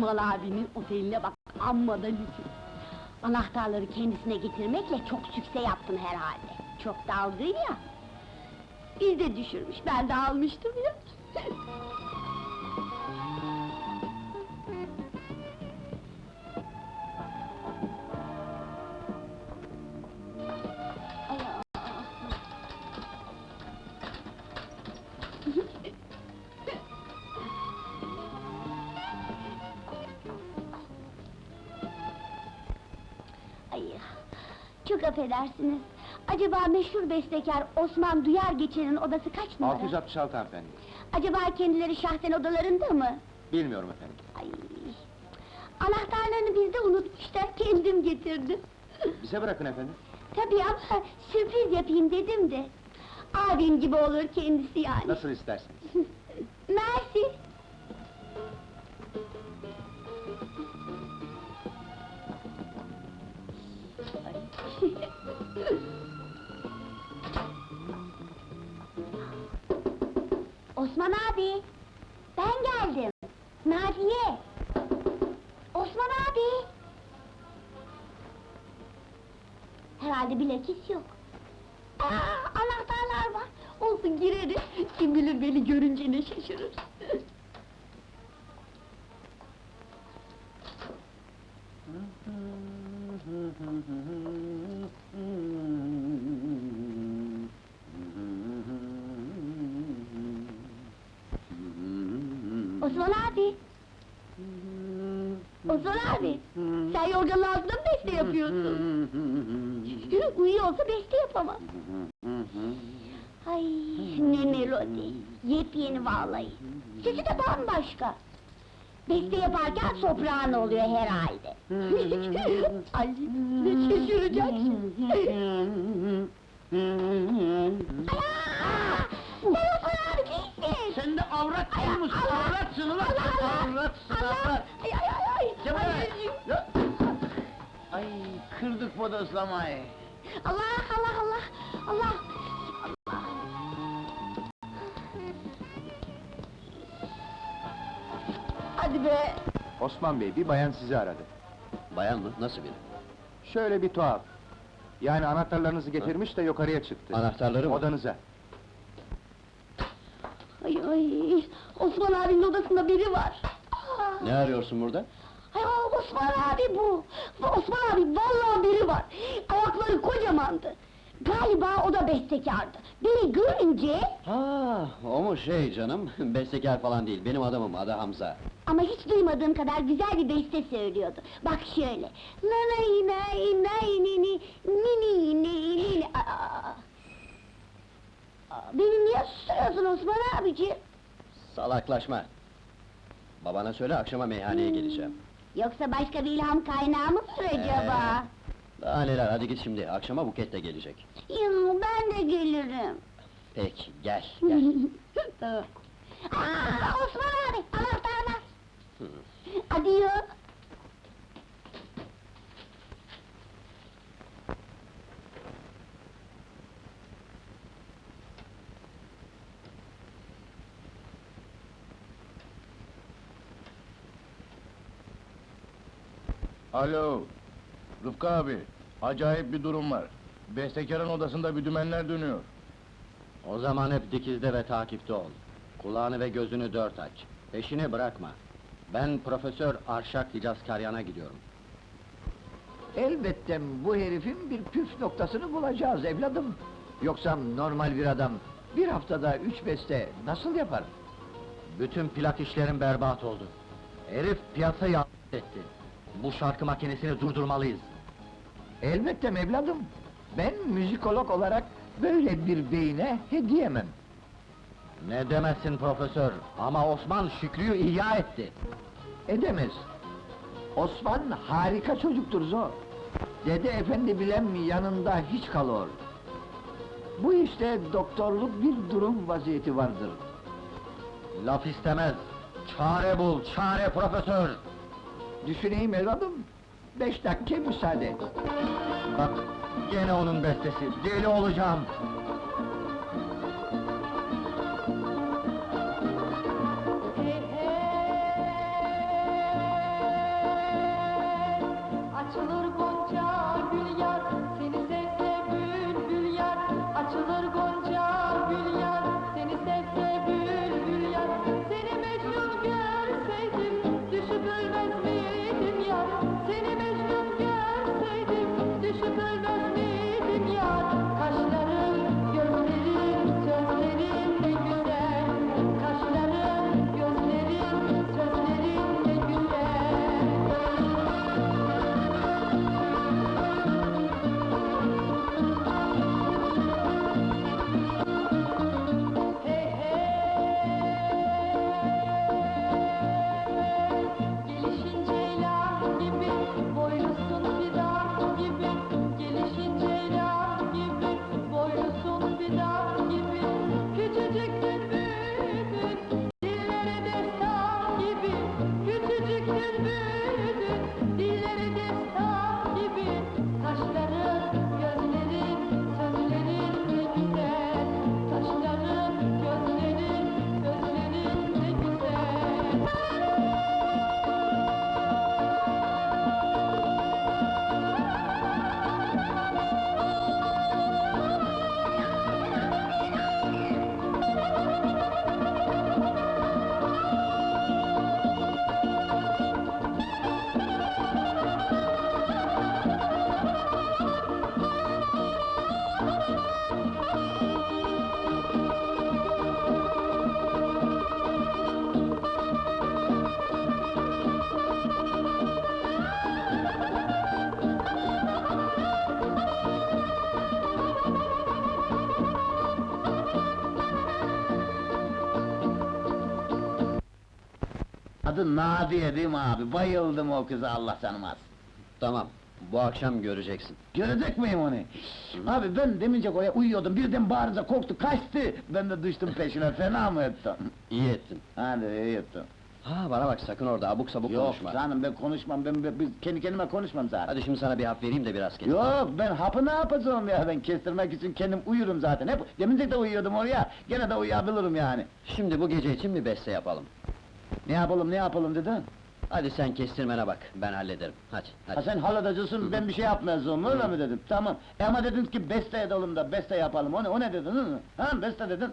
Osman abinin oteline bak, amma da lüks. Anahtarları kendisine getirmekle çok sükse yaptın herhalde. Çok dalgın ya. Biz de düşürmüş, ben de almıştım ya. çok affedersiniz. Acaba meşhur bestekar Osman Duyar Geçer'in odası kaç numara? 666 hanımefendi. Acaba kendileri şahsen odalarında mı? Bilmiyorum efendim. Ay. Anahtarlarını bizde unutmuşlar, kendim getirdim. Bize bırakın efendim. Tabii ama sürpriz yapayım dedim de. Abim gibi olur kendisi yani. Nasıl isterseniz. Mersi. Osman abi, ben geldim. Nafiye. Osman abi. Herhalde bilakis yok. Aa, anahtarlar var. Olsun gireriz. Kim bilir beni görünce ne şaşırır. Osman abi. Osman abi. Sen yorganın altında mı beste yapıyorsun? Uyuyor olsa beste yapamaz. Ay ne melodi. Yepyeni vallahi. Sesi de bambaşka. Beste yaparken soprano oluyor herhalde. Ay ne şaşıracak şimdi. Aa, Sen Osman abi. Sen de avrat değil misin? Avratsın ulan! Avratsın avrat! Ay ay ay ay! Cemal! Ay, Ya! Ay kırdık bodoslamayı! Allah Allah Allah! Allah! Allah! Hadi be! Osman Bey, bir bayan sizi aradı. Bayan mı? Nasıl biri? Şöyle bir tuhaf. Yani anahtarlarınızı getirmiş de yukarıya çıktı. Anahtarları mı? Odanıza. Ay! Osman abinin odasında biri var! Ne arıyorsun burada? Ay Osman abi bu! Osman abi vallahi biri var! Ayakları kocamandı! Galiba o da bestekardı. Beni görünce... Ha, o mu şey canım? Bestekar falan değil, benim adamım, adı Hamza. Ama hiç duymadığım kadar güzel bir beste söylüyordu. Bak şöyle. Nanay nay nay ni ni ni ni ni ni ni Aa! Beni niye susturuyorsun Osman abici? Salaklaşma! Babana söyle, akşama meyhaneye geleceğim. Yoksa başka bir ilham kaynağı mı var acaba? Daha neler, hadi git şimdi, akşama Buket de gelecek. Ya ben de gelirim. Peki, gel, gel. Aa, Osman abi, anahtarlar. Hı. Alo, Rıfkı abi, acayip bir durum var. Bestekarın odasında bir dümenler dönüyor. O zaman hep dikizde ve takipte ol. Kulağını ve gözünü dört aç. Peşini bırakma. Ben Profesör Arşak Hicaz Karyan'a gidiyorum. Elbette bu herifin bir püf noktasını bulacağız evladım. Yoksa normal bir adam bir haftada üç beste nasıl yapar? Bütün plak işlerim berbat oldu. Herif piyasayı alt etti. Bu şarkı makinesini durdurmalıyız. Elbette evladım. Ben müzikolog olarak böyle bir beyine hediyemem. Ne demezsin profesör, ama Osman Şükrü'yü ihya etti. Edemez. Osman harika çocuktur Zo. Dede efendi bilem yanında hiç kalıyor. Bu işte doktorluk bir durum vaziyeti vardır. Laf istemez. Çare bul, çare profesör! Düşüneyim evladım. Beş dakika müsaade. Bak, gene onun bestesi, deli olacağım! Thank you. Adı Nadiye değil mi abi? Bayıldım o kıza Allah tanımaz. Tamam, bu akşam göreceksin. Görecek miyim onu? Abi ben demince oraya uyuyordum, birden bağırınca korktu, kaçtı. Ben de düştüm peşine, fena mı ettim? İyi ettin. Hadi iyi ettim. Ha bana bak sakın orada abuk sabuk Yok konuşma. canım ben konuşmam, ben, ben, ben kendi kendime konuşmam zaten. Hadi şimdi sana bir hap vereyim de biraz kes. Yok ben hapı ne yapacağım ya ben kestirmek için kendim uyurum zaten. Hep demince de uyuyordum oraya, gene de uyuyabilirim yani. Şimdi bu gece için bir beste yapalım. Ne yapalım ne yapalım dedin? Hadi sen kestirmene bak, ben hallederim. Hadi, hadi. Ha sen halledeceksin, ben bir şey yapmayacağım, öyle mi dedim? Tamam, e ama dedin ki beste edelim da beste yapalım, o ne, o ne dedin? Ha beste dedin,